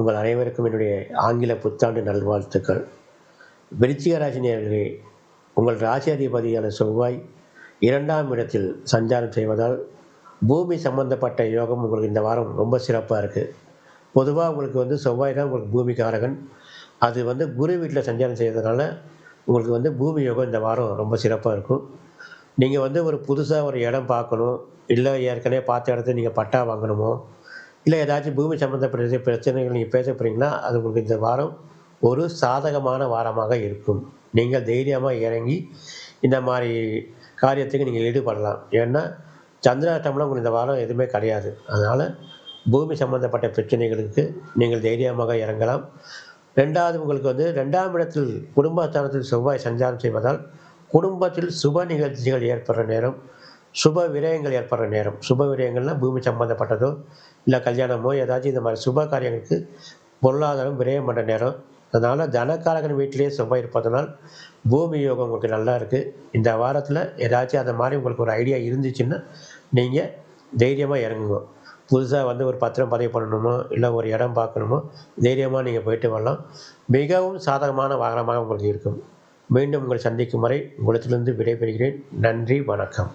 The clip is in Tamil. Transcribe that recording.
உங்கள் அனைவருக்கும் என்னுடைய ஆங்கில புத்தாண்டு நல்வாழ்த்துக்கள். விருச்சிக ராசி உங்கள் ராசி அதிபதியான செவ்வாய் இரண்டாம் இடத்தில் சஞ்சாரம் செய்வதால் பூமி சம்பந்தப்பட்ட யோகம் உங்களுக்கு இந்த வாரம் ரொம்ப சிறப்பாக இருக்குது பொதுவாக உங்களுக்கு வந்து செவ்வாய் தான் உங்களுக்கு பூமிக்காரகன். அது வந்து குரு வீட்டில் சஞ்சாரம் செய்கிறதுனால உங்களுக்கு வந்து பூமி யோகம் இந்த வாரம் ரொம்ப சிறப்பாக இருக்கும். நீங்கள் வந்து ஒரு புதுசாக ஒரு இடம் பார்க்கணும். இல்லை ஏற்கனவே பார்த்த இடத்துல நீங்கள் பட்டா வாங்கணுமோ இல்லை ஏதாச்சும் பூமி சம்மந்தப்பட்ட பிரச்சனைகள் நீங்கள் பேச போகிறீங்கன்னா அது உங்களுக்கு இந்த வாரம் ஒரு சாதகமான வாரமாக இருக்கும். நீங்கள் தைரியமாக இறங்கி இந்த மாதிரி காரியத்துக்கு நீங்கள் ஈடுபடலாம். ஏன்னா சந்திராஷ்டமம்லாம் உங்களுக்கு இந்த வாரம் எதுவுமே கிடையாது. அதனால் பூமி சம்பந்தப்பட்ட பிரச்சனைகளுக்கு நீங்கள் தைரியமாக இறங்கலாம். ரெண்டாவது உங்களுக்கு வந்து ரெண்டாம் இடத்தில் குடும்பஸ்தானத்தில் செவ்வாய் சஞ்சாரம் செய்வதால் குடும்பத்தில் சுப நிகழ்ச்சிகள் ஏற்படுற நேரம் சுப விரயங்கள் ஏற்படுற நேரம். சுப விரயங்கள்னால் பூமி சம்பந்தப்பட்டதோ இல்லை கல்யாணமோ ஏதாச்சும் இந்த மாதிரி சுப காரியங்களுக்கு பொருளாதாரம் விரயம் பண்ணுற நேரம். அதனால் தனக்காரகன் வீட்டிலேயே சுப இருப்பதனால் பூமி யோகம் உங்களுக்கு நல்லா இருக்குது இந்த வாரத்தில் ஏதாச்சும் அந்த மாதிரி உங்களுக்கு ஒரு ஐடியா இருந்துச்சுன்னா நீங்கள் தைரியமாக இறங்குங்க. புதுசாக வந்து ஒரு பத்திரம் பதிவு பண்ணணுமோ இல்லை ஒரு இடம் பார்க்கணுமோ தைரியமாக நீங்கள் போயிட்டு வரலாம். மிகவும் சாதகமான வாகனமாக உங்களுக்கு இருக்கும். மீண்டும் உங்களை சந்திக்கும் வரை உங்களிடத்திலிருந்து விடைபெறுகிறேன். நன்றி வணக்கம்.